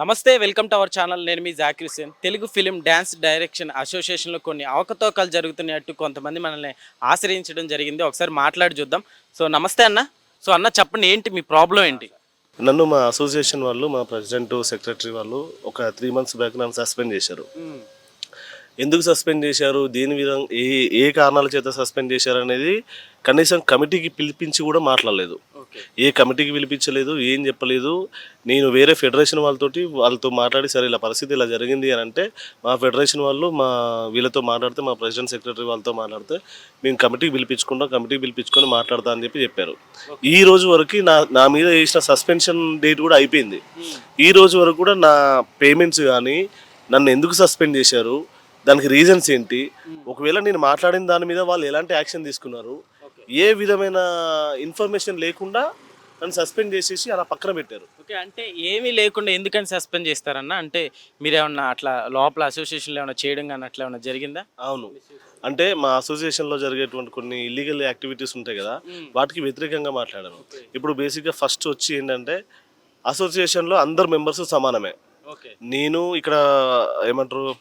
నమస్తే welcome to our channel. నేను మీ Zakir Hussain Telugu film dance direction అసోసియేషన్లో కొన్ని అవకతవకలు జరుగుతున్నట్టు కొంతమంది మనల్ని ఆశ్రయించడం జరిగింది. ఒకసారి మాట్లాడి చూద్దాం. సో నమస్తే అన్న. సో అన్న చెప్పండి ఏంటి మీ ప్రాబ్లం ఏంటి? నన్ను మా అసోసియేషన్ వాళ్ళు మా ప్రెసిడెంట్ సెక్రటరీ వాళ్ళు ఒక త్రీ మంత్స్ బ్యాక్ నన్ను సస్పెండ్ చేశారు. ఎందుకు సస్పెండ్ చేశారు? దేని విధంగా ఏ ఏ కారణాల చేత సస్పెండ్ చేశారు అనేది కనీసం కమిటీకి పిలిపించి కూడా మాట్లాడలేదు. ఏ కమిటీకి పిలిపించలేదు ఏం చెప్పలేదు. నేను వేరే ఫెడరేషన్ వాళ్ళతోటి వాళ్ళతో మాట్లాడి సరే ఇలా పరిస్థితి ఇలా జరిగింది అని అంటే మా ఫెడరేషన్ వాళ్ళు మా వీళ్ళతో మాట్లాడితే మా ప్రెసిడెంట్ సెక్రటరీ వాళ్ళతో మాట్లాడితే మేము కమిటీకి పిలిపించుకుంటాం కమిటీకి పిలిపించుకొని మాట్లాడతా అని చెప్పి చెప్పారు. ఈ రోజు వరకు నా నా మీద వేసిన సస్పెన్షన్ డేట్ కూడా అయిపోయింది. ఈ రోజు వరకు కూడా నా పేమెంట్స్ కానీ నన్ను ఎందుకు సస్పెండ్ చేశారు దానికి రీజన్స్ ఏంటి? ఒకవేళ నేను మాట్లాడిన దాని మీద వాళ్ళు ఎలాంటి యాక్షన్ తీసుకున్నారు? ఏ విధమైన ఇన్ఫర్మేషన్ లేకుండా నన్ను సస్పెండ్ చేసేసి అలా పక్కన పెట్టారు. ఓకే అంటే ఏమీ లేకుండా ఎందుకని సస్పెండ్ చేస్తారన్న? అంటే మీరు ఏమన్నా అట్లా లోపల అసోసియేషన్లో ఏమైనా చేయడం కానీ అట్లా ఏమైనా జరిగిందా? అవును. అంటే మా అసోసియేషన్లో జరిగేటువంటి కొన్ని ఇల్లీగల్ యాక్టివిటీస్ ఉంటాయి కదా వాటికి వ్యతిరేకంగా మాట్లాడాను. ఇప్పుడు బేసిక్గా ఫస్ట్ వచ్చి ఏంటంటే అసోసియేషన్లో అందరు మెంబర్స్ సమానమే. ఓకే. నేను ఇక్కడ ఏమంటారు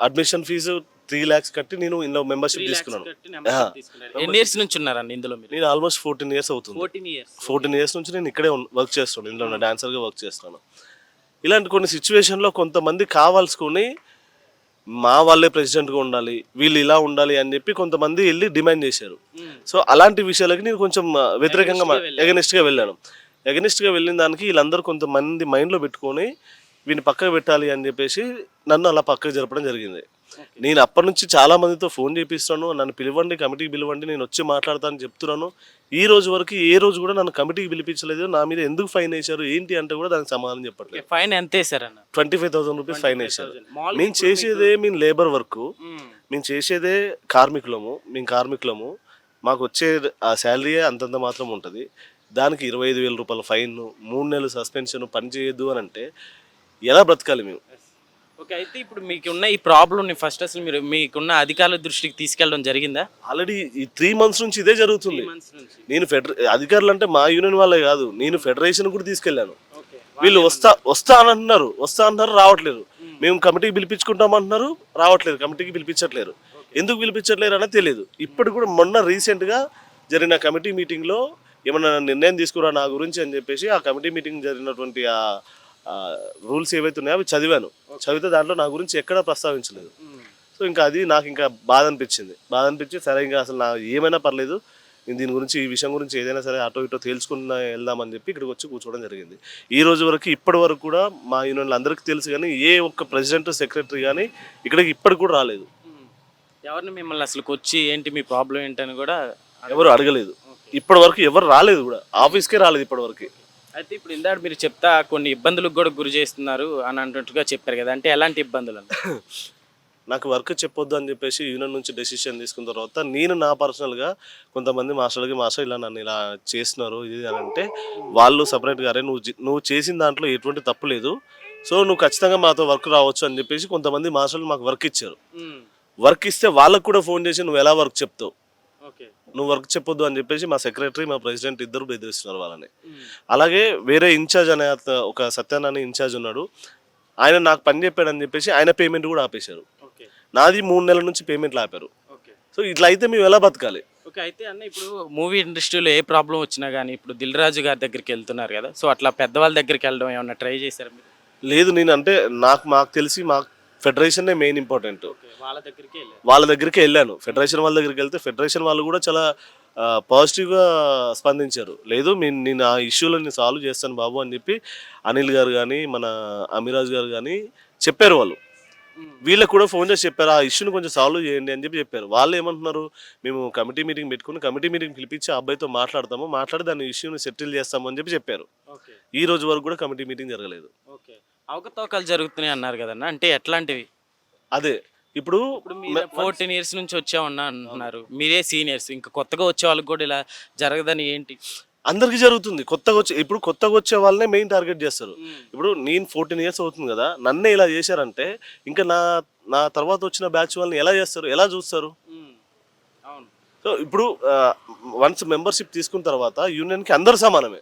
అడ్మిషన్ ఫీజు త్రీ ల్యాక్స్ కట్టి నేను ఇందులో మెంబర్షిప్ తీసుకున్నాను. ఎన్ని ఇయర్స్ నుంచి ఉన్నారండి ఇందులో మీరు? నేను ఆల్మోస్ట్ ఫోర్టీన్ ఇయర్స్ అవుతుంది. Fourteen years. ఫోర్టీన్ ఇయర్స్ నుంచి నేను ఇక్కడే వర్క్ చేస్తాను ఇందులో డాన్సర్గా వర్క్ చేస్తాను ఇలాంటి కొన్ని సిచ్యువేషన్లో కొంతమంది కావాల్సుకొని మా వాళ్ళే ప్రెసిడెంట్గా ఉండాలి వీళ్ళు ఇలా ఉండాలి అని చెప్పి కొంతమంది వెళ్ళి డిమాండ్ చేశారు. సో అలాంటి విషయాలకి నేను కొంచెం వ్యతిరేకంగా ఎగనిస్ట్గా వెళ్ళాను. ఎగనిస్ట్గా వెళ్ళిన దానికి వీళ్ళందరూ కొంతమంది మైండ్లో పెట్టుకొని వీని పక్కకు పెట్టాలి అని చెప్పేసి నన్ను అలా పక్కకు జరపడం జరిగింది. నేను అప్పటి నుంచి చాలా మందితో ఫోన్ చేపిస్తున్నాను నన్ను పిలవండి కమిటీకి పిలవండి నేను వచ్చి మాట్లాడతానని చెప్తున్నాను. ఈ రోజు వరకు ఏ రోజు కూడా నన్ను కమిటీకి పిలిపించలేదు. నా మీద ఎందుకు ఫైన్ వేశారు ఏంటి అంటే కూడా దానికి సమాధానం చెప్పట్లేదు. ఫైన్ ఎంత వేసారన్న twenty five thousand rupees fine వేశారు. మేము చేసేదే మేము లేబర్ వర్క్. మేము చేసేదే కార్మికులము మేము కార్మికులము. మాకు వచ్చే ఆ శాలరీ అంతంత మాత్రం ఉంటుంది. దానికి ఇరవై ఐదు వేల రూపాయల ఫైన్ మూడు నెలలు సస్పెన్షన్ పని చేయొద్దు అని అంటే ఎలా బ్రతకాలి మేము? ఓకే అయితే ఇప్పుడు మీకున్న ఈ ప్రాబ్లమ్ని ఫస్ట్ అసలు మీరు మీకున్న అధికారుల దృష్టికి తీసుకెళ్ళడం జరిగిందా? ఆల్రెడీ ఈ త్రీ మంత్స్ నుంచి ఇదే జరుగుతుంది. నేను ఫెడరే అధికారులు అంటే మా యూనియన్ వాళ్ళే కాదు నేను ఫెడరేషన్ కూడా తీసుకెళ్ళాను. వీళ్ళు వస్తా వస్తా అని అంటున్నారు వస్తా అంటున్నారు రావట్లేదు. మేము. కమిటీకి పిలిపించుకుంటాం అంటున్నారు రావట్లేదు కమిటీకి పిలిపించట్లేరు. ఎందుకు పిలిపించట్లేరు అనేది తెలియదు. ఇప్పుడు కూడా మొన్న రీసెంట్గా జరిగిన కమిటీ మీటింగ్లో ఏమన్నా నిర్ణయం తీసుకురా నా గురించి అని చెప్పేసి ఆ కమిటీ మీటింగ్ జరిగినటువంటి ఆ రూల్స్ ఏవైతే ఉన్నాయో అవి చదివాను. చదివితే దాంట్లో నా గురించి ఎక్కడా ప్రస్తావించలేదు. సో ఇంకా అది నాకు ఇంకా బాధ అనిపించింది. బాధ అనిపించి సరే ఇంకా అసలు నా ఏమైనా పర్లేదు. నేను దీని గురించి ఈ విషయం గురించి ఏదైనా సరే అటో ఇటో తేల్చుకున్న వెళ్దామని చెప్పి ఇక్కడికి వచ్చి కూర్చోవడం జరిగింది. ఈ రోజు వరకు ఇప్పటి వరకు కూడా మా యూనియన్లు అందరికీ తెలుసు కానీ ఏ ఒక్క ప్రెసిడెంట్ సెక్రటరీ కానీ ఇక్కడికి ఇప్పటికి కూడా రాలేదు. ఎవరిని మిమ్మల్ని అసలు వచ్చి ఏంటి మీ ప్రాబ్లం ఏంటని కూడా ఎవరు అడగలేదు. ఇప్పటి వరకు ఎవరు రాలేదు కూడా. ఆఫీస్కే రాలేదు ఇప్పటి వరకు. అయితే ఇప్పుడు ఇందాక మీరు చెప్తా కొన్ని ఇబ్బందులకు కూడా గురి చేస్తున్నారు అని అన్నట్టుగా చెప్పారు కదా. అంటే ఎలాంటి ఇబ్బందులు? నాకు వర్క్ చెప్పొద్దు అని చెప్పేసి యూనియన్ నుంచి డెసిషన్ తీసుకున్న తర్వాత నేను నా పర్సనల్గా కొంతమంది మాస్టర్లకి మాస్టర్ ఇలా నన్ను ఇలా చేస్తున్నారు ఇది అని అంటే వాళ్ళు సపరేట్గా అరే నువ్వు నువ్వు చేసిన దాంట్లో ఎటువంటి తప్పు లేదు. సో నువ్వు ఖచ్చితంగా మాతో వర్క్ రావచ్చు అని చెప్పేసి కొంతమంది మాస్టర్లు మాకు వర్క్ ఇచ్చారు. వర్క్ ఇస్తే వాళ్ళకు కూడా ఫోన్ చేసి నువ్వు ఎలా వర్క్ చెప్తావు? నువ్వు వర్క్ చెప్పొద్దు అని చెప్పేసి మా సెక్రటరీ మా ప్రెసిడెంట్ ఇద్దరు బెదిరిస్తున్నారు వాళ్ళని. అలాగే వేరే ఇన్ఛార్జ్ అనే ఒక సత్యాన్ అనే ఇన్ఛార్జ్ ఉన్నాడు. ఆయన నాకు పని చెప్పాడని చెప్పేసి ఆయన పేమెంట్ కూడా ఆపేశారు. ఓకే. నాది మూడు నెలల నుంచి పేమెంట్లు ఆపారు. ఓకే. సో ఇట్లా అయితే మేము ఎలా బతకాలి? ఓకే అయితే అన్న ఇప్పుడు మూవీ ఇండస్ట్రీలో ఏ ప్రాబ్లం వచ్చినా కానీ ఇప్పుడు దిల్ రాజు గారి దగ్గరికి వెళ్తున్నారు కదా సో అట్లా పెద్దవాళ్ళ దగ్గరికి వెళ్ళడం ఏమన్నా ట్రై చేశారా మీరు? లేదు నేను అంటే నాకు మాకు తెలిసి మా ఫెడరేషన్నే మెయిన్ ఇంపార్టెంట్. ఓకే. వాళ్ళ దగ్గరికి వెళ్ళారు. వాళ్ళ దగ్గరికి వెళ్ళాను. ఫెడరేషన్ వాళ్ళ దగ్గరికి వెళ్తే ఫెడరేషన్ వాళ్ళు కూడా చాలా పాజిటివ్గా స్పందించారు. లేదు నేను నేను ఆ ఇష్యూలను సాల్వ్ చేస్తాను బాబు అని చెప్పి అనిల్ గారు కానీ మన అమిరాజ్ గారు కానీ చెప్పారు వాళ్ళు. వీళ్ళకి కూడా ఫోన్ చేసి చెప్పారు ఆ ఇష్యూని కొంచెం సాల్వ్ చేయండి అని చెప్పి చెప్పారు. వాళ్ళు ఏమంటున్నారు మేము కమిటీ మీటింగ్ పెట్టుకుని కమిటీ మీటింగ్ పిలిపించి ఆ అబ్బాయితో మాట్లాడతాము మాట్లాడి దాని ఇష్యూని సెటిల్ చేస్తాము అని చెప్పి చెప్పారు. ఈ రోజు వరకు కూడా కమిటీ మీటింగ్ జరగలేదు. అవకతవకలు జరుగుతున్నాయి అన్నారు కదన్న అంటే ఎట్లాంటివి? అదే. ఇప్పుడు ఫోర్టీన్ ఇయర్స్ నుంచి వచ్చామన్నా అంటున్నారు మీరే సీనియర్స్. ఇంకా కొత్తగా వచ్చే వాళ్ళకి కూడా ఇలా జరగదని ఏంటి? అందరికీ జరుగుతుంది. కొత్తగా వచ్చే ఇప్పుడు కొత్తగా వచ్చే వాళ్ళనే మెయిన్ టార్గెట్ చేస్తారు. ఇప్పుడు నేను ఫోర్టీన్ ఇయర్స్ అవుతుంది కదా నన్నే ఇలా చేశారంటే ఇంకా నా నా తర్వాత వచ్చిన బ్యాచ్ వాళ్ళని ఎలా చేస్తారు? ఎలా చూస్తారు? అవును. సో ఇప్పుడు వన్స్ మెంబర్షిప్ తీసుకున్న తర్వాత యూనియన్కి అందరు సమానమే.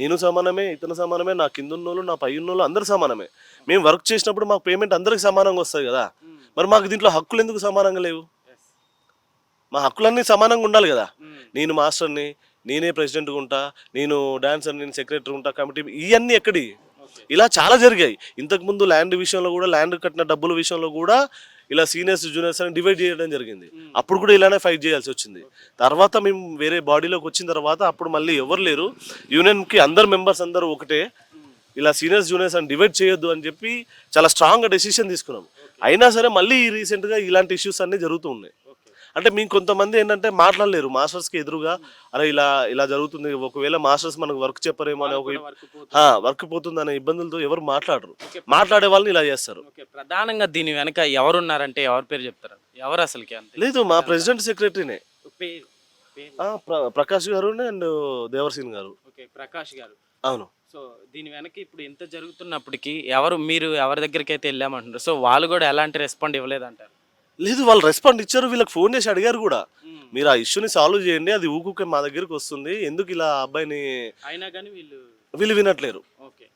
నేను సమానమే ఇతను సమానమే నా కింద ఉన్నోళ్ళు నా పై ఉన్నోళ్ళు అందరు సమానమే. మేము వర్క్ చేసినప్పుడు మాకు పేమెంట్ అందరికి సమానంగా వస్తుంది కదా. మరి మాకు దీంట్లో హక్కులు ఎందుకు సమానంగా లేవు? మా హక్కులన్నీ సమానంగా ఉండాలి కదా. నేను మాస్టర్ని నేనే ప్రెసిడెంట్గా ఉంటా నేను డాన్సర్ నేను సెక్రటరీ ఉంటా కమిటీ ఇవన్నీ ఎక్కడి? ఇలా చాలా జరిగాయి. ఇంతకుముందు ల్యాండ్ విషయంలో కూడా ల్యాండ్ కట్టిన డబ్బుల విషయంలో కూడా ఇలా సీనియర్స్ జూనియర్స్ అని డివైడ్ చేయడం జరిగింది. అప్పుడు కూడా ఇలానే ఫైట్ చేయాల్సి వచ్చింది. తర్వాత మేము వేరే బాడీలోకి వచ్చిన తర్వాత అప్పుడు మళ్ళీ ఎవరు లేరు. యూనియన్కి అందరు మెంబర్స్ అందరూ ఒకటే. ఇలా సీనియర్స్ జూనియర్స్ అని డివైడ్ చేయొద్దు అని చెప్పి చాలా స్ట్రాంగ్గా డెసిషన్ తీసుకున్నాం అయినా సరే మళ్ళీ రీసెంట్గా ఇలాంటి ఇష్యూస్ అన్నీ జరుగుతూ ఉన్నాయి. అంటే మీకు కొంతమంది ఏంటంటే మాట్లాడలేరు. మాస్టర్స్కి ఎదురుగా అరే ఇలా ఇలా జరుగుతుంది. ఒకవేళ మాస్టర్స్ మనకు వర్క్ చెప్పరేమో అనే ఒక వర్క్ పోతుంది. అనే ఇబ్బందులతో ఎవరు మాట్లాడరు. మాట్లాడే వాళ్ళని ఇలా చేస్తారు. ప్రధానంగా దీని వెనక ఎవరున్నారంటే ఎవరి పేరు చెప్తారు? ఎవరు అసలుకి అంతే? లేదు మా ప్రెసిడెంట్ సెక్రటరీనే. ప్రకాష్ గారు అండ్ దేవర్సీన్ గారు. ప్రకాష్ గారు. అవును. సో దీని వెనక ఇప్పుడు ఇంత జరుగుతున్నప్పటికీ ఎవరు మీరు ఎవరి దగ్గరికి అయితే వెళ్ళామంటున్నారు? సో వాళ్ళు కూడా ఎలాంటి రెస్పాండ్ ఇవ్వలేదంటారు? లేదు వాళ్ళు రెస్పాండ్ ఇచ్చారు వీళ్ళకి ఫోన్ చేసి అడిగారు కూడా. మీరు ఆ ఇష్యూని సాల్వ్ చేయండి అది ఊకుకే మా దగ్గరికి వస్తుంది ఎందుకు ఇలా అబ్బాయిని అయినా కానీ వీళ్ళు వీళ్ళు వినట్లేరు. ఓకే.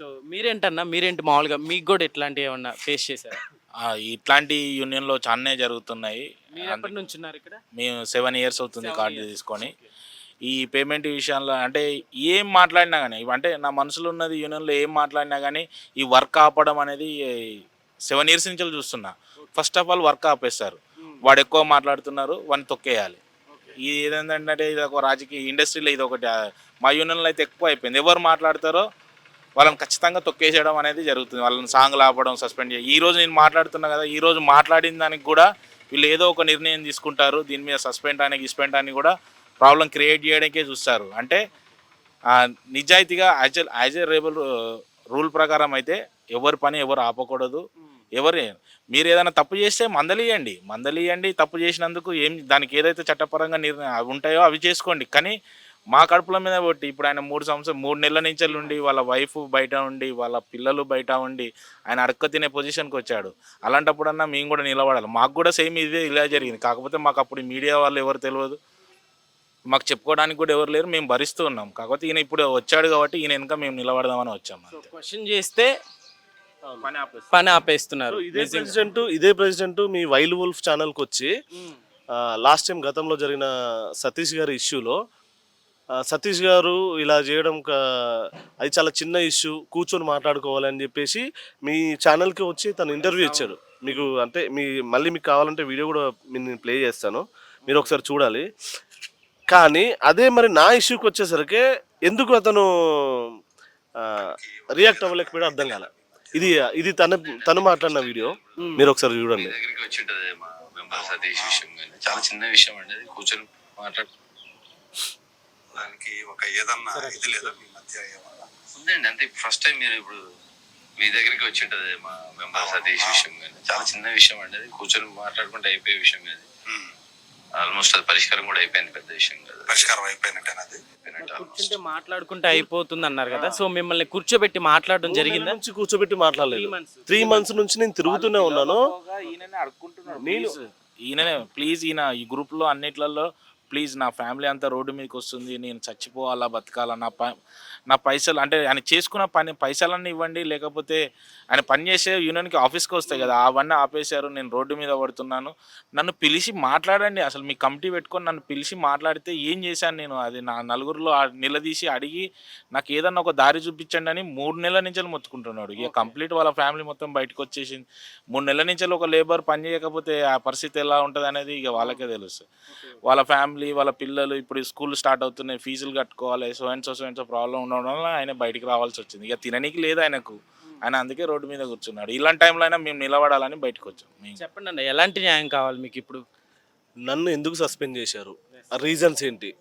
సో మీరేంటన్నా? మీరేంటి మామూలుగా మీకు కూడా ఇట్లాంటివి ఏమన్నా ఫేస్ చేశారు? ఆ, ఇట్లాంటి యూనియన్లో చాలానే జరుగుతున్నాయి. మీరు ఎప్పటి నుంచి ఉన్నారు ఇక్కడ? మేము సెవెన్ ఇయర్స్ అవుతుంది కార్డు తీసుకొని. ఈ పేమెంట్ విషయంలో అంటే ఏం మాట్లాడినా కానీ అంటే నా మనసులో ఉన్నది యూనియన్లో ఏం మాట్లాడినా కానీ ఈ వర్క్ ఆపడం అనేది సెవెన్ ఇయర్స్ నుంచి చూస్తున్నా. ఫస్ట్ ఆఫ్ ఆల్ వర్క్ ఆపేస్తారు వాడు ఎక్కువ మాట్లాడుతున్నారు వాడిని తొక్కేయాలి. ఇది ఏదంటే ఇది ఒక రాజకీయ ఇండస్ట్రీలో ఇది ఒకటి మా యూనియన్లో అయితే ఎక్కువ అయిపోయింది. ఎవరు మాట్లాడతారో వాళ్ళని ఖచ్చితంగా తొక్కేసేయడం అనేది జరుగుతుంది. వాళ్ళని సాంగ్లు ఆపడం సస్పెండ్ చేయ ఈ రోజు నేను మాట్లాడుతున్నా కదా ఈ రోజు మాట్లాడిన దానికి కూడా వీళ్ళు ఏదో ఒక నిర్ణయం తీసుకుంటారు. దీని మీద సస్పెండ్ అని గిస్పెండ్ అని కూడా ప్రాబ్లం క్రియేట్ చేయడానికే చూస్తారు. అంటే నిజాయితీగా యాజ్ యాజ్ ఏ రేబుల్ రూల్ ప్రకారం అయితే ఎవరి పని ఎవరు ఆపకూడదు. ఎవరు మీరు ఏదైనా తప్పు చేస్తే మందలియండి. మందలియండి తప్పు చేసినందుకు ఏం దానికి ఏదైతే చట్టపరంగా నిర్ణయం అవి ఉంటాయో అవి చేసుకోండి. కానీ మా కడుపుల మీద కొట్టి ఇప్పుడు ఆయన మూడు సంవత్సరం మూడు నెలల నుంచి ఉండి వాళ్ళ వైఫ్ బయట ఉండి వాళ్ళ పిల్లలు బయట ఉండి ఆయన అడక్క తినే పొజిషన్కి వచ్చాడు. అలాంటప్పుడన్నా మేము కూడా నిలబడాలి. మాకు కూడా సేమ్ ఇదే ఇలా జరిగింది. కాకపోతే మాకు అప్పుడు మీడియా వాళ్ళు ఎవరు తెలియదు. మాకు చెప్పుకోవడానికి కూడా ఎవరు లేరు మేము భరిస్తూ ఉన్నాం. కాకపోతే ఈయన ఇప్పుడు వచ్చాడు కాబట్టి ఈయన వెనక మేము నిలబడదామని వచ్చాం సో అంతే. క్వశ్చన్ చేస్తే పని ఆపేస్తాం. పని ఆపేస్తున్నారు. ఇదే ప్రెసిడెంట్ ఇదే ప్రెసిడెంట్ మీ వైల్డ్ వుల్ఫ్ ఛానల్కి వచ్చి లాస్ట్ టైం గతంలో జరిగిన సతీష్ గారి ఇష్యూలో సతీష్ గారు ఇలా చేయడం అది చాలా చిన్న ఇష్యూ కూర్చొని మాట్లాడుకోవాలి అని చెప్పేసి మీ ఛానల్కి వచ్చి తను ఇంటర్వ్యూ ఇచ్చాడు. మీకు అంటే మీ మళ్ళీ మీకు కావాలంటే వీడియో కూడా నేను ప్లే చేస్తాను. మీరు ఒకసారి చూడాలి. కానీ అదే మరి నా ఇష్యూకి వచ్చేసరికి ఎందుకు అతను రియాక్ట్ అవ్వలేకపోయాడో అర్థం కాలే. ఇది ఇది తన తను మాట్లాడిన వీడియో. మీరు ఒకసారి చూడండి. దగ్గరికి వచ్చి ఉంటది మా మెంబర్ సతీష్ విషయం కానీ. చాలా చిన్న విషయం అండి అది. కూర్చొని మాట్లాడు. దానికి ఒక ఏదన్నా ఇది లేదా మీ మధ్య ఏమన్నా? ఉందండి అంతే. ఫస్ట్ టైం మీరు ఇప్పుడు మీ దగ్గరికి వచ్చి ఉంటది మా మెంబర్ సతీష్ విషయం కానీ. చాలా చిన్న విషయం అండి అది. కూర్చొని మాట్లాడుకుంటే అయిపోయే విషయం అది. ఆల్మోస్ట్ అది పరిష్కారం కూడా అయిపోయింది పెద్ద విషయం కాదు. పరిష్కారం అది? అయిపోయినట్టు. కూర్చుంటే మాట్లాడుకుంటే అయిపోతుంది అన్నారు కదా. సో మిమ్మల్ని కూర్చోబెట్టి మాట్లాడడం జరిగిందా? నుంచి కూర్చోబెట్టి మాట్లాడలేదు. త్రీ మంత్స్ నుంచి నేను తిరుగుతూనే ఉన్నాను. ఈయననే అడుక్కుంటున్నాడు. నేను ఈయననే ప్లీజ్ ఈయన ఈ గ్రూప్లో అన్నిట్లలో ప్లీజ్ నా ఫ్యామిలీ అంతా రోడ్డు మీదకి వస్తుంది. నేను చచ్చిపోవాలా బతకాలా నా నా పైసలు అంటే ఆయన చేసుకున్న పని పైసలన్నీ ఇవ్వండి లేకపోతే ఆయన పని చేసే యూనియన్కి ఆఫీస్కి వస్తాయి కదా అవన్నీ ఆపేశారు నేను రోడ్డు మీద పడుతున్నాను. నన్ను పిలిచి మాట్లాడండి అసలు మీ కమిటీ పెట్టుకొని నన్ను పిలిచి మాట్లాడితే ఏం చేశాను నేను? అది నా నలుగురిలో నిలదీసి అడిగి నాకు ఏదన్నా ఒక దారి చూపించండి అని మూడు నెలల నుంచి మొత్తుకుంటున్నాడు. ఇక కంప్లీట్ వాళ్ళ ఫ్యామిలీ మొత్తం బయటకు వచ్చేసింది. మూడు నెలల నుంచి ఒక లేబర్ పని చేయకపోతే ఆ పరిస్థితి ఎలా ఉంటుంది అనేది ఇక వాళ్ళకే తెలుస్తుంది వాళ్ళ ఫ్యామిలీ వాళ్ళ పిల్లలు ఇప్పుడు స్కూల్ స్టార్ట్ అవుతున్నాయి ఫీజులు కట్టుకోవాలి so and so so problem ఉండడం వల్ల ఆయన బయటికి రావాల్సి వచ్చింది. ఇక తిననీకి లేదు ఆయనకు. ఆయన అందుకే రోడ్డు మీద కూర్చున్నాడు. ఇలాంటి టైంలో అయినా మేము నిలబడాలని బయటకు వచ్చాం. మేము చెప్పండి అన్న ఎలాంటి న్యాయం కావాలి మీకు ఇప్పుడు? నన్ను ఎందుకు సస్పెండ్ చేశారు? ఆ రీజన్స్ ఏంటి?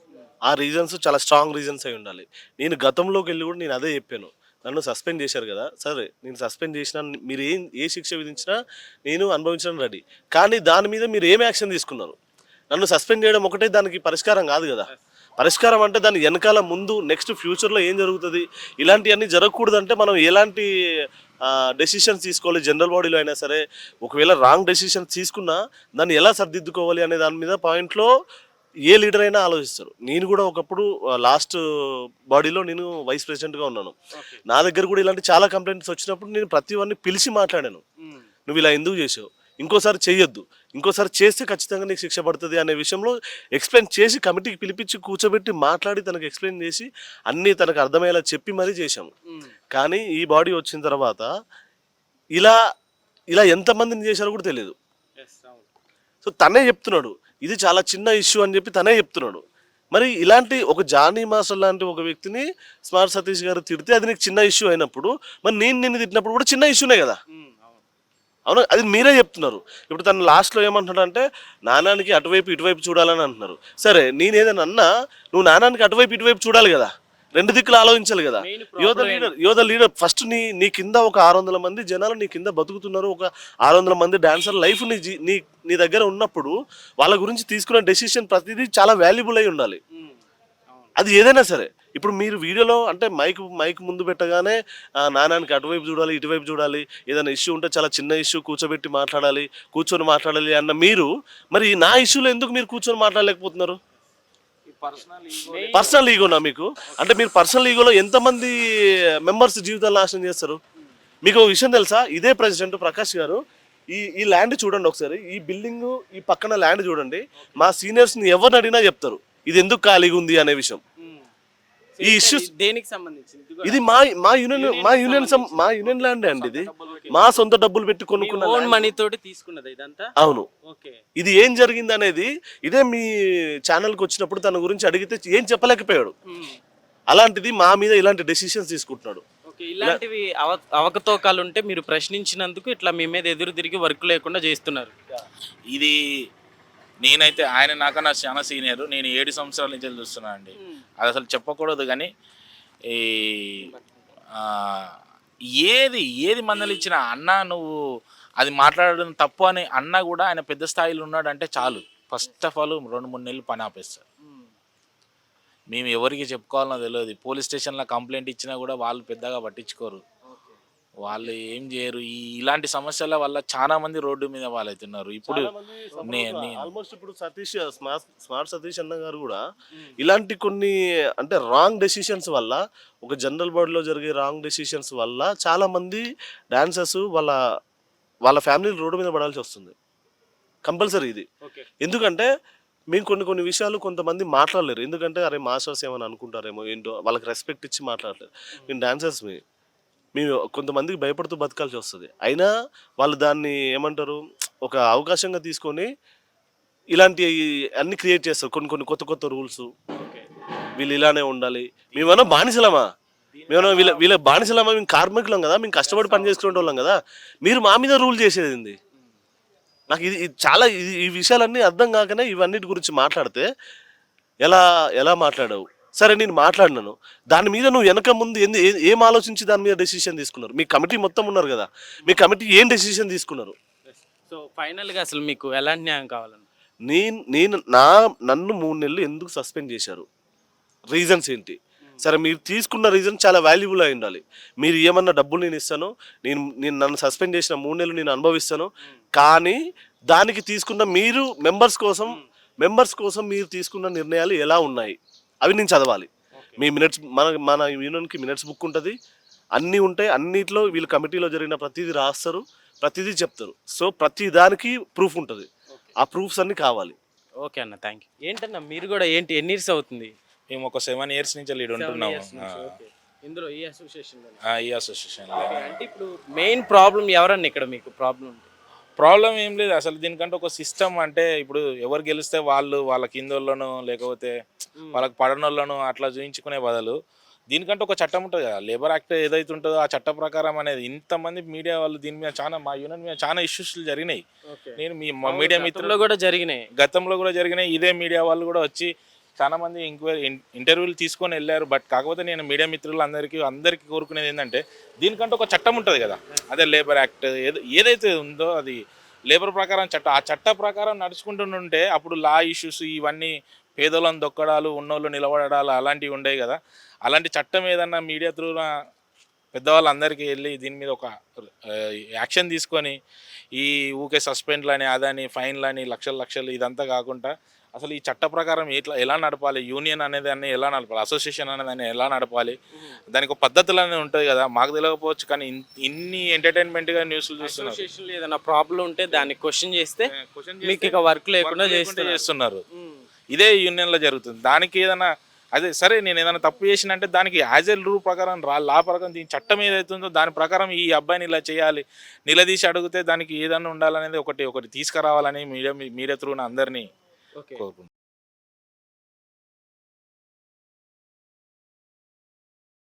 ఆ రీజన్స్ చాలా స్ట్రాంగ్ రీజన్స్ అయి ఉండాలి. నేను గతంలోకి వెళ్ళి కూడా నేను అదే చెప్పాను. నన్ను సస్పెండ్ చేశారు కదా? సరే నేను సస్పెండ్ చేసినా మీరు ఏం ఏ శిక్ష విధించినా నేను అనుభవించడం రెడీ కానీ దాని మీద మీరు ఏం యాక్షన్ తీసుకున్నారు? నన్ను సస్పెండ్ చేయడం ఒకటే దానికి పరిష్కారం కాదు కదా? పరిష్కారం అంటే దాని వెనకాల ముందు నెక్స్ట్ ఫ్యూచర్లో ఏం జరుగుతుంది? ఇలాంటివన్నీ జరగకూడదంటే మనం ఎలాంటి డెసిషన్స్ తీసుకోవాలి? జనరల్ బాడీలో అయినా సరే ఒకవేళ రాంగ్ డెసిషన్స్ తీసుకున్నా దాన్ని ఎలా సర్దిద్దుకోవాలి అనే దాని మీద పాయింట్లో ఏ లీడర్ అయినా ఆలోచిస్తారు. నేను కూడా ఒకప్పుడు లాస్ట్ బాడీలో నేను వైస్ ప్రెసిడెంట్గా ఉన్నాను. నా దగ్గర కూడా ఇలాంటి చాలా కంప్లైంట్స్ వచ్చినప్పుడు నేను ప్రతి పిలిచి మాట్లాడాను. నువ్వు ఇలా ఎందుకు చేసావు? ఇంకోసారి చేయొద్దు ఇంకోసారి చేస్తే ఖచ్చితంగా నీకు శిక్ష పడుతుంది అనే విషయంలో ఎక్స్ప్లెయిన్ చేసి కమిటీకి పిలిపించి కూర్చోబెట్టి మాట్లాడి తనకు ఎక్స్ప్లెయిన్ చేసి అన్నీ తనకు అర్థమయ్యేలా చెప్పి మరీ చేశాము. కానీ ఈ బాడీ వచ్చిన తర్వాత ఇలా ఇలా ఎంతమందిని చేశారో కూడా తెలియదు సో తనే చెప్తున్నాడు ఇది చాలా చిన్న ఇష్యూ అని చెప్పి తనే చెప్తున్నాడు. మరి ఇలాంటి ఒక జానీ మాస్టర్ లాంటి ఒక వ్యక్తిని స్మార్ట్ సతీష్ గారు తిడితే అది నీకు చిన్న ఇష్యూ అయినప్పుడు మరి నేను నిన్ను తిట్టినప్పుడు కూడా చిన్న ఇష్యూనే కదా. అవును? అది మీరే చెప్తున్నారు. ఇప్పుడు తను లాస్ట్లో ఏమంటున్నాడు అంటే నానానికి అటువైపు ఇటువైపు చూడాలని అంటున్నారు. సరే నేనేదైనా అన్నా నువ్వు నానానికి అటువైపు ఇటువైపు చూడాలి కదా. రెండు దిక్కులు ఆలోచించాలి కదా. Problem లీడర్ యువత లీడర్ ఫస్ట్ నీ నీ కింద ఒక ఆరు వందల మంది జనాలు నీ కింద బతుకుతున్నారు. ఒక ఆరు వందల మంది డాన్సర్ లైఫ్ నీ జీ- నీ నీ దగ్గర ఉన్నప్పుడు వాళ్ళ గురించి తీసుకున్న డెసిషన్ ప్రతిదీ చాలా వాల్యుబుల్ అయి ఉండాలి. అది ఏదైనా సరే. ఇప్పుడు మీరు వీడియోలో అంటే మైక్ మైక్ ముందు పెట్టగానే ఆ, నానానికి అటువైపు చూడాలి ఇటువైపు చూడాలి ఏదైనా ఇష్యూ ఉంటే చాలా చిన్న ఇష్యూ కూర్చోబెట్టి మాట్లాడాలి కూర్చొని మాట్లాడాలి అన్న మీరు మరి నా ఇష్యూలో ఎందుకు మీరు కూర్చొని మాట్లాడలేకపోతున్నారు? పర్సనల్ ఈగోనా మీకు? అంటే మీరు పర్సనల్ ఈగోలో ఎంతమంది మెంబర్స్ జీవితాలు నాశనం చేస్తారు? మీకు ఒక విషయం తెలుసా? ఇదే ప్రెసిడెంట్ ప్రకాష్ గారు ఈ ఈ ల్యాండ్ చూడండి ఒకసారి ఈ బిల్డింగ్ ఈ పక్కన ల్యాండ్ చూడండి మా సీనియర్స్ని ఎవరిని అడిగినా చెప్తారు ఇది ఎందుకు ఖాళీగా ఉంది? అనే విషయం. ఈ issues- దేనికి సంబంధించింది? ఇది మా మా యూనియన్ మా యూనియన్ మా యూనియన్ ల్యాండ్ అండి ఇది. మా సొంత డబ్బులు పెట్టి కొనుక్కున్న ఓన్. మనీ తోటి తీసుకున్నది ఇదంతా? అవును. ఇది ఏం జరిగింది అనేది ఇదే మీ ఛానల్కి వచ్చినప్పుడు తన గురించి అడిగితే ఏం చెప్పలేకపోయాడు. అలాంటిది మా మీద ఇలాంటి డెసిషన్స్ తీసుకుంటున్నాడు. ఇలాంటివి అవ అవకతవకాలు ఉంటే మీరు ప్రశ్నించినందుకు ఇట్లా మీ మీద ఎదురు తిరిగి వర్క్ లేకుండా చేస్తున్నారు. ఇది నేనైతే ఆయన నాకన్నా చాలా సీనియర్ నేను ఏడు సంవత్సరాల నుంచి చూస్తున్నాను అండి. అది అసలు చెప్పకూడదు కానీ ఈ ఏది ఏది మందలు ఇచ్చినా అన్న నువ్వు అది మాట్లాడడం తప్పు అని అన్న కూడా ఆయన పెద్ద స్థాయిలో ఉన్నాడంటే చాలు. ఫస్ట్ ఆఫ్ ఆల్ రెండు మూడు నెలలు పని ఆపేస్తారు. మేము. ఎవరికి చెప్పుకోవాలనో తెలియదు. పోలీస్ స్టేషన్లో కంప్లైంట్ ఇచ్చినా కూడా వాళ్ళు పెద్దగా పట్టించుకోరు. వాళ్ళు ఏం చేయరు. ఈ ఇలాంటి సమస్యల వల్ల చాలా మంది రోడ్డు మీద వాళ్ళైతున్నారు ఇప్పుడు ఆల్మోస్ట్ ఇప్పుడు సతీష్ స్మార్ట్ స్మార్ట్ సతీష్ అన్న గారు కూడా ఇలాంటి కొన్ని అంటే రాంగ్ డెసిషన్స్ వల్ల ఒక జనరల్ బాడీలో జరిగే రాంగ్ డెసిషన్స్ వల్ల చాలా మంది డాన్సర్స్ వాళ్ళ వాళ్ళ ఫ్యామిలీ రోడ్డు మీద పడాల్సి వస్తుంది. కంపల్సరీ ఇది. ఎందుకంటే మేము కొన్ని కొన్ని విషయాలు కొంతమంది మాట్లాడలేరు. ఎందుకంటే అరే మాస్టర్స్ ఏమని అనుకుంటారేమో ఏంటో వాళ్ళకి రెస్పెక్ట్ ఇచ్చి మాట్లాడలేరు. మేము. డాన్సర్స్ మీ. మేము కొంతమందికి భయపడుతూ బతకాల్సి వస్తుంది. అయినా వాళ్ళు దాన్ని ఏమంటారు ఒక అవకాశంగా తీసుకొని ఇలాంటి అన్ని క్రియేట్ చేస్తారు. కొన్ని కొన్ని కొత్త కొత్త రూల్స్. వీళ్ళు ఇలానే ఉండాలి. మేమన్నా బానిసలమా? మేము వీళ్ళ వీళ్ళ బానిసలమా? మేము కార్మికులం కదా. మేము కష్టపడి పని చేసుకునే వాళ్ళం కదా. మీరు మా మీద రూల్ చేసేది? నాకు ఇది చాలా ఈ విషయాలన్నీ అర్థం కాకనే ఇవన్నిటి గురించి మాట్లాడితే ఎలా ఎలా మాట్లాడావు? సరే నేను మాట్లాడినాను. దాని మీద నువ్వు వెనక ముందు ఎందు ఏ- ఏం ఆలోచించి దాని మీద డెసిషన్ తీసుకున్నారు? మీ కమిటీ మొత్తం ఉన్నారు కదా. మీ కమిటీ ఏం డెసిషన్ తీసుకున్నారు? సో ఫైనల్గా అసలు మీకు ఎలాంటి న్యాయం కావాలని నేను నేను నా నన్ను మూడు నెలలు ఎందుకు సస్పెండ్ చేశారు? రీజన్స్ ఏంటి? సరే మీరు తీసుకున్న రీజన్ చాలా వాల్యుబుల్ అయి ఉండాలి. మీరు ఏమన్నా డబ్బులు నేను ఇస్తాను నేను నేను నన్ను సస్పెండ్ చేసిన మూడు నెలలు నేను అనుభవిస్తాను కానీ దానికి తీసుకున్న మీరు మెంబర్స్ కోసం మెంబర్స్ కోసం మీరు తీసుకున్న నిర్ణయాలు ఎలా ఉన్నాయి? అవి నేను చదవాలి. మీ మినిట్స్ మన మన యూనియన్కి మినిట్స్ బుక్ ఉంటుంది. అన్నీ ఉంటాయి. అన్నిట్లో వీళ్ళు కమిటీలో జరిగిన ప్రతిదీ రాస్తారు. ప్రతిదీ చెప్తారు. సో ప్రతి దానికి ప్రూఫ్ ఉంటుంది. ఆ ప్రూఫ్స్ అన్నీ కావాలి. ఓకే అన్న థ్యాంక్ యూ ఏంటన్నా మీరు కూడా ఏంటి ఎన్ని ఇయర్స్ అవుతుంది? మేము ఒక సెవెన్ ఇయర్స్ నుంచి లీడ్ ఉంటున్నాము. ఇందులో ఈ అసోసియేషన్లో ఆ, ఈ అసోసియేషన్లో అంటే ఇప్పుడు మెయిన్ ప్రాబ్లం ఎవరన్నా ఇక్కడ మీకు ప్రాబ్లం ప్రాబ్లం ఏం లేదు. అసలు దీనికంటే ఒక సిస్టమ్ అంటే ఇప్పుడు ఎవరు గెలిస్తే వాళ్ళు వాళ్ళ కిందోళ్ళను లేకపోతే వాళ్ళకి పడనోళ్ళను అట్లా చూయించుకునే బదులు దీనికంటే ఒక చట్టం ఉంటుంది కదా. లేబర్ యాక్ట్ ఏదైతే ఉంటుందో ఆ చట్ట ప్రకారం అనేది ఇంతమంది మీడియా వాళ్ళు దీని మీద చాలా మా యూనియన్ మీద చాలా ఇష్యూస్ జరిగినాయి. నేను మీ మీడియా మిత్రులు కూడా జరిగినాయి. గతంలో కూడా జరిగినాయి. ఇదే మీడియా వాళ్ళు కూడా వచ్చి చాలా మంది ఎంక్వైరీ ఇంటర్వ్యూలు తీసుకొని వెళ్ళారు బట్ కాకపోతే నేను మీడియా మిత్రులు అందరికీ అందరికీ కోరుకునేది ఏంటంటే దీనికంటే ఒక చట్టం ఉంటుంది కదా. అదే లేబర్ యాక్ట్ ఏదైతే ఉందో అది లేబర్ ప్రకారం చట్టం ఆ చట్ట ప్రకారం నడుచుకుంటుంటే అప్పుడు లా ఇష్యూస్ ఇవన్నీ పేదోళ్ళని దొక్కడాలు ఉన్నోళ్ళు నిలబడాలు అలాంటివి ఉండేవి కదా. అలాంటి చట్టం ఏదన్నా మీడియా త్రూ పెద్దవాళ్ళందరికీ వెళ్ళి దీని మీద ఒక యాక్షన్ తీసుకొని ఈ ఊకే సస్పెండ్లని అదని ఫైన్లని లక్షలు లక్షలు ఇదంతా కాకుండా అసలు ఈ చట్ట ప్రకారం ఎట్లా ఎలా నడపాలి? యూనియన్ అనేది అన్ని ఎలా నడపాలి? అసోసియేషన్ అనేది అన్ని ఎలా నడపాలి? దానికి ఒక పద్ధతులు అనేది ఉంటుంది కదా. మాకు తెలియకపోవచ్చు కానీ ఇన్- ఇన్ని ఎంటర్టైన్మెంట్గా న్యూస్లు చూస్తున్నారు. ఏదైనా ప్రాబ్లం ఉంటే దాన్ని క్వశ్చన్ చేస్తే మీకు ఇక వర్క్ లేకుండా చేస్తున్నారు. ఇదే యూనియన్లో జరుగుతుంది. దానికి ఏదైనా అదే సరే నేను ఏదైనా తప్పు చేసినంటే దానికి యాజ్ ఎ రూల్ ప్రకారం రా లా ప్రకారం దీని చట్టం ఏదైతుందో దాని ప్రకారం ఈ అబ్బాయిని ఇలా చేయాలి. నిలదీసి అడిగితే దానికి ఏదైనా ఉండాలనేది ఒకటి ఒకటి తీసుకురావాలని మీడియా మీడియా త్రూన అందరినీ కోరుకుంటున్నాను